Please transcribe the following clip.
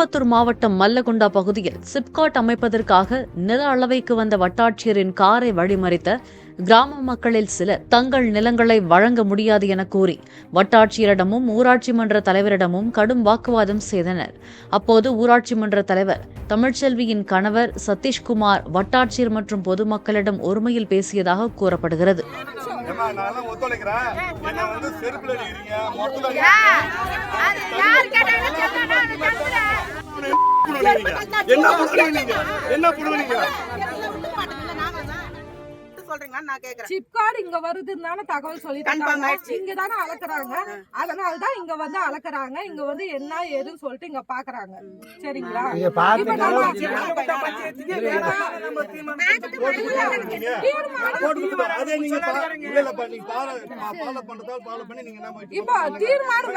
திருப்பத்தூர் மாவட்டம் மல்லகுண்டா பகுதியில் சிப்காட் அமைப்பதற்காக நில அளவைக்கு வந்த வட்டாட்சியரின் காரை வழிமறித்த கிராம மக்களில் சிலர் தங்கள் நிலங்களை வழங்க முடியாது என கூறி வட்டாட்சியரிடமும் ஊராட்சி மன்ற தலைவரிடமும் கடும் வாக்குவாதம் செய்தனர். அப்போது ஊராட்சி மன்ற தலைவர் தமிழ்ச்செல்வியின் கணவர் சதீஷ்குமார் வட்டாட்சியர் மற்றும் பொதுமக்களிடம் ஒருமையில் பேசியதாக கூறப்படுகிறது. என்ன பண்ணுவீங்க? என்ன பண்ணுவீங்க சொல்றீங்க நான் கேக்குறேன் சிப்கார்டு இங்க வருதுன்னு தானே தகவல் சொல்லி தந்தாங்க. ஆயிடுச்சு. இங்க தானே அளக்குறாங்க அதனால தான் இங்க வந்து அளக்குறாங்க இங்க வந்து என்ன ஏதுன்னு சொல்லிட்டு இங்க பாக்குறாங்க சரிங்களா இப்ப தீர்மானம்